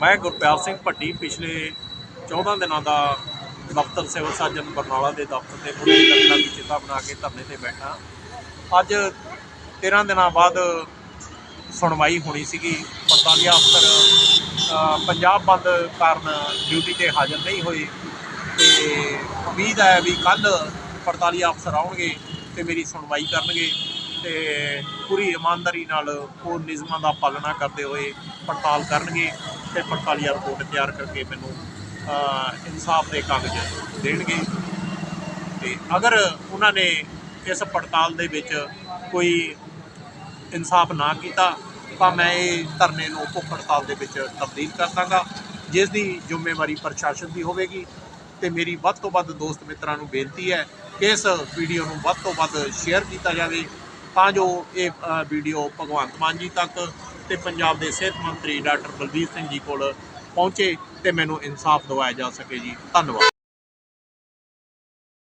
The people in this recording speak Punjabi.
ਮੈਂ ਗੁਰਪਿਆਰ ਸਿੰਘ ਭੱਟੀ ਪਿਛਲੇ 14 ਦਿਨਾਂ ਦਾ ਦਫ਼ਤਰ ਸਿਵਲ ਸਰਜਨ ਬਰਨਾਲਾ ਦੇ ਦਫ਼ਤਰ 'ਤੇ ਮੁੱਢੇ ਲੱਕੜਾਂ ਦੀ ਚਿੱਤਾ ਬਣਾ ਕੇ ਧਰਨੇ ਤੇ ਬੈਠਾ। ਅੱਜ 13 ਦਿਨਾਂ ਬਾਅਦ ਸੁਣਵਾਈ ਹੋਣੀ ਸੀਗੀ। 45 ਅਫਸਰ ਪੰਜਾਬ ਬੰਦ ਕਾਰਨ ਡਿਊਟੀ ਤੇ ਹਾਜ਼ਰ ਨਹੀਂ ਹੋਏ। ਤੇ ਉਮੀਦ ਹੈ ਵੀ ਕੱਲ 45 ਅਫਸਰ ਆਉਣਗੇ ਤੇ ਮੇਰੀ ਸੁਣਵਾਈ ਕਰਨਗੇ ਤੇ ਪੂਰੀ ਇਮਾਨਦਾਰੀ ਨਾਲ ਉਹ ਨਿਯਮਾਂ ਦਾ ਪਾਲਣਾ ਕਰਦੇ ਹੋਏ ਪੜਤਾਲ ਕਰਨਗੇ। ਤੇ 45 ਰਿਪੋਰਟ ਤਿਆਰ ਕਰਕੇ ਮੈਨੂੰ ਇਨਸਾਫ ਦੇ ਕਾਗਜ਼ ਦੇਣਗੇ। ਤੇ ਅਗਰ ਉਹਨਾਂ ਨੇ ਇਸ ਪੜਤਾਲ ਦੇ ਵਿੱਚ ਕੋਈ ਇਨਸਾਫ ਨਾ ਕੀਤਾ, ਤਾਂ ਮੈਂ ਇਹ ਧਰਨੇ ਨੂੰ ਭੁੱਖ ਹੜਤਾਲ ਦੇ ਵਿੱਚ ਤਬਦੀਲ ਕਰ ਦਾਂਗਾ। ਜਿਸ ਦੀ ਜ਼ਿੰਮੇਵਾਰੀ ਪ੍ਰਸ਼ਾਸਨ ਦੀ ਹੋਵੇਗੀ। ਤੇ ਮੇਰੀ ਵੱਧ ਤੋਂ ਵੱਧ ਦੋਸਤ ਮਿੱਤਰਾਂ ਨੂੰ ਬੇਨਤੀ ਹੈ ਕਿ ਇਸ ਵੀਡੀਓ ਨੂੰ ਵੱਧ ਤੋਂ ਵੱਧ ਸ਼ੇਅਰ ਕੀਤਾ ਜਾਵੇ, ਤਾਂ ਜੋ ਇਹ ਵੀਡੀਓ ਭਗਵੰਤ ਮਾਨ ਜੀ ਤੱਕ ਤੇ ਪੰਜਾਬ ਦੇ ਸਿਹਤ ਮੰਤਰੀ ਡਾਕਟਰ ਬਲਬੀਰ ਸਿੰਘ ਜੀ ਕੋਲ ਪਹੁੰਚੇ ਤੇ ਮੈਨੂੰ ਇਨਸਾਫ ਦਿਵਾਇਆ ਜਾ ਸਕੇ ਜੀ। ਧੰਨਵਾਦ।